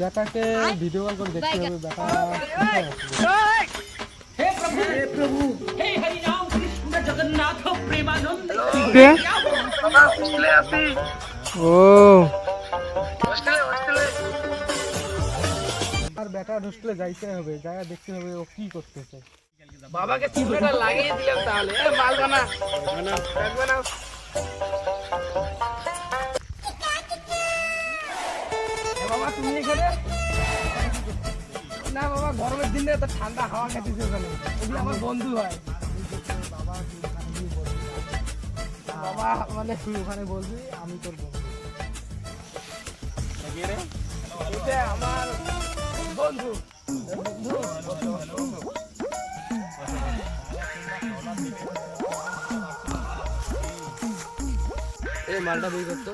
বেটাকে video call করে দেখতে হবে বেটা কোথায় আছে? কে? ও আর বেটা হোস্টেলে যাইতে হবে যাই দেখতে হবে ও কি করতেছে। বাবাকে চিমড়েটা লাগিয়ে দিলাম তাহলে। এ মাল বানা। না বাবা, তুমি এখানে? না বাবা, গরমের দিনে তো ঠান্ডা হাওয়া খাইতেছে ওখানে ওগুলো আমার বন্ধু হয়। বাবা মানে তুই ওখানে বলবি, আমি তোর বন্ধু। আমার বন্ধু। এই মালটা বই করতো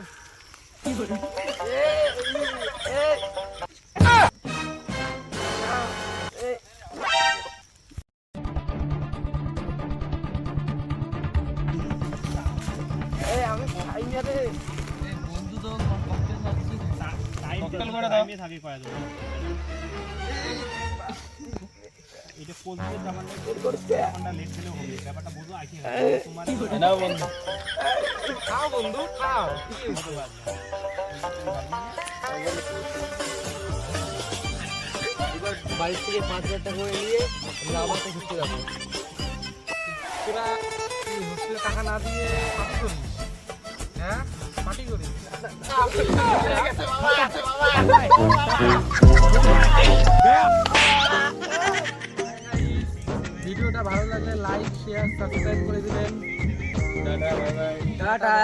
এ আমি খাই রে ককটেল করে দাও আমি থাকি কয়া দেবো এটা কোন দিকে জামান জামানটা লেট দিলেও হবে ব্যাপারটা বুঝো আইছি তোমার নাও বন্ধু খাও বন্ধু খাও এবার থেকে পাঁচ হাজার টাকা করে নিয়ে আমরা আবার ঘুরতে যাব। তোরা হোস্টেলে টাকা না দিয়ে পার্টি করিস? হ্যাঁ? পার্টি করিস? ভিডিওটা ভালো লাগলে লাইক শেয়ার সাবস্ক্রাইব করে দিবেন। টাটা।